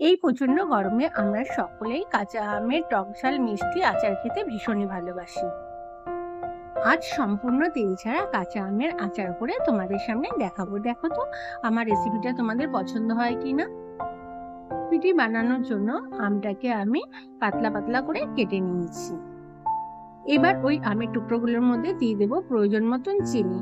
এই প্রচণ্ড গরমে আমরা সকলেই কাঁচা আমের, টক ঝাল, মিষ্টি, আচার খেতে ভীষণই ভালোবাসি। আজ সম্পূর্ণ তেল ছাড়া কাঁচা আমের আচার করে তোমাদের সামনে দেখাবো। দেখো তো, আমার রেসিপিটা তোমাদের পছন্দ হয় কি না রেসিপিটি বানানোর জন্য আমটাকে আমি পাতলা পাতলা করে কেটে নিয়েছি। এবার ওই আমের টুকরোগুলোর মধ্যে দিয়ে দেবো প্রয়োজন মতন চিনি।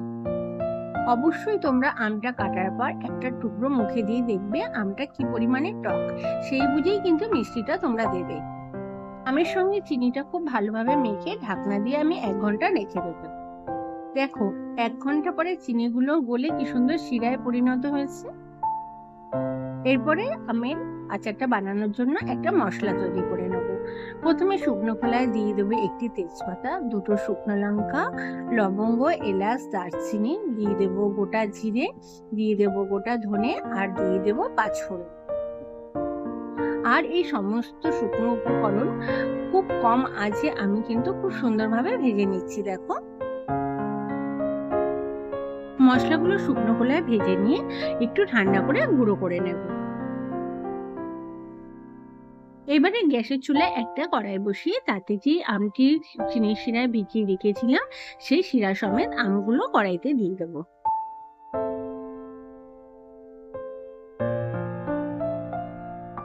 অবশ্যই তোমরা আমটা কাটার পর একটা টুকরো মুখে দিয়ে দেখবে আমটা কি পরিমাণে টক। সেই বুঝেই কিন্তু মিষ্টিটা তোমরা দেবে। আমের সঙ্গে চিনিটা খুব ভালোভাবে মেখে ঢাকনা দিয়ে আমি এক ঘণ্টা রেখে দেবো। দেখো, এক ঘণ্টা পরে চিনিগুলো গলে কি সুন্দর শিরায় পরিণত হয়েছে। এরপরে আমের আচারটা বানানোর জন্য একটা মশলা তৈরি করে নেব। প্রথমে শুকনো খোলায় দিয়ে দেবো একটি তেজপাতা, দুটো শুকনো লঙ্কা, লবঙ্গ, এলাচ, দারচিনি, দিয়ে দেবো গোটা জিরে, দিয়ে দেবো গোটা ধনে আর দিয়ে দেবো পাঁচফোড়ন আর এই সমস্ত শুকনো উপকরণ খুব কম আঁচে আমি কিন্তু খুব সুন্দরভাবে ভেজে নিচ্ছি, দেখো। মশলাগুলো শুকনো খোলায় ভেজে নিয়ে একটু ঠান্ডা করে গুঁড়ো করে নেব। এবারে গ্যাসের চুলায় একটা কড়াই বসিয়ে তাতে যে আমটি, চিনি শিরায় ভিজিয়ে রেখেছিলাম, সেই শিরা সমেত আমগুলো কড়াইতে দিয়ে দেবো।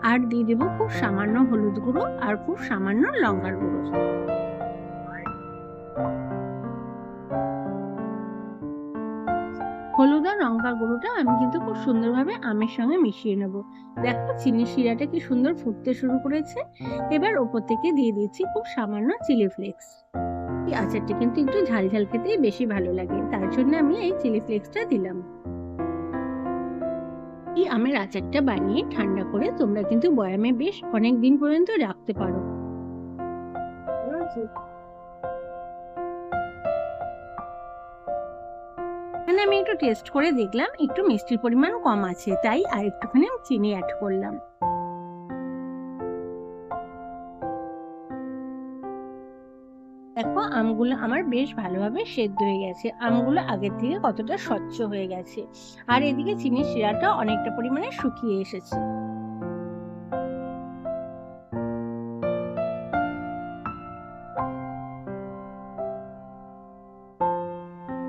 আর দিয়ে দেবো খুব সামান্য হলুদ গুঁড়ো আর খুব সামান্য লঙ্কার গুঁড়ো। লঙ্কার গুঁড়োটা আমি কিন্তু খুব সুন্দরভাবে আমের সঙ্গে মিশিয়ে নেব। দেখো চিনি শিরাটা কি সুন্দর ফুটতে শুরু করেছে। এবার ওপর থেকে দিয়ে দিচ্ছি খুব সামান্য চিলি ফ্লেক্স। এই আচারটা কিন্তু একটু ঝাল ঝাল খেতেই বেশি ভালো লাগে, তার জন্য আমি এই চিলি ফ্লেক্সটা দিলাম। এই আমের আচারটা বানিয়ে ঠান্ডা করে তোমরা কিন্তু বয়ামে বেশ অনেক দিন পর্যন্ত রাখতে পারো। এখানে আমি একটু টেস্ট করে দেখলাম, একটু মিষ্টির পরিমাণ কম আছে, তাই আর একটুখানি চিনি অ্যাড করলাম। দেখো, আমগুলো আমার বেশ ভালোভাবে সেদ্ধ হয়ে গেছে। আমগুলো আগের থেকে কতটা স্বচ্ছ হয়ে গেছে। আর এদিকে চিনির শিরাটা অনেকটা পরিমাণে শুকিয়ে এসেছে।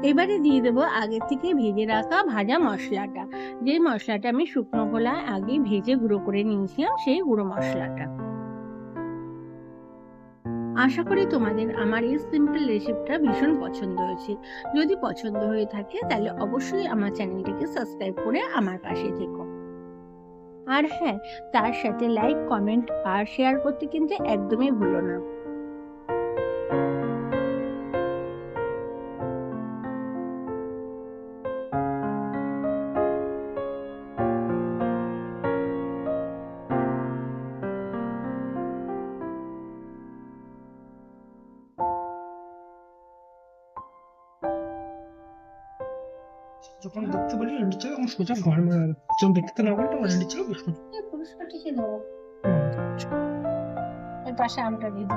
এবারে দিয়ে দেবো আগে থেকে ভেজে রাখা ভাজা মশলাটা। যে মশলাটা আমি শুকনো গোলায় আগে ভেজে গুঁড়ো করে নিয়েছিলাম, সেই গুঁড়ো মশলাটা। আশা করি তোমাদের আমার এই সিম্পল রেসিপিটা ভীষণ পছন্দ হয়েছে। যদি পছন্দ হয়ে থাকে, তাহলে অবশ্যই আমার চ্যানেলটিকে সাবস্ক্রাইব করে আমার পাশে থেকো। আর হ্যাঁ তার সাথে লাইক কমেন্ট আর শেয়ার করতে কিন্তু একদমই ভুলো না। যখন দেখতে বলি রেডি ছিল তখন সোজা ঘর মেরে যখন দেখতে না বলতো রেডি ছিল পুরস্কারটি টিকে দেবো পাশে আমটা দিয়ে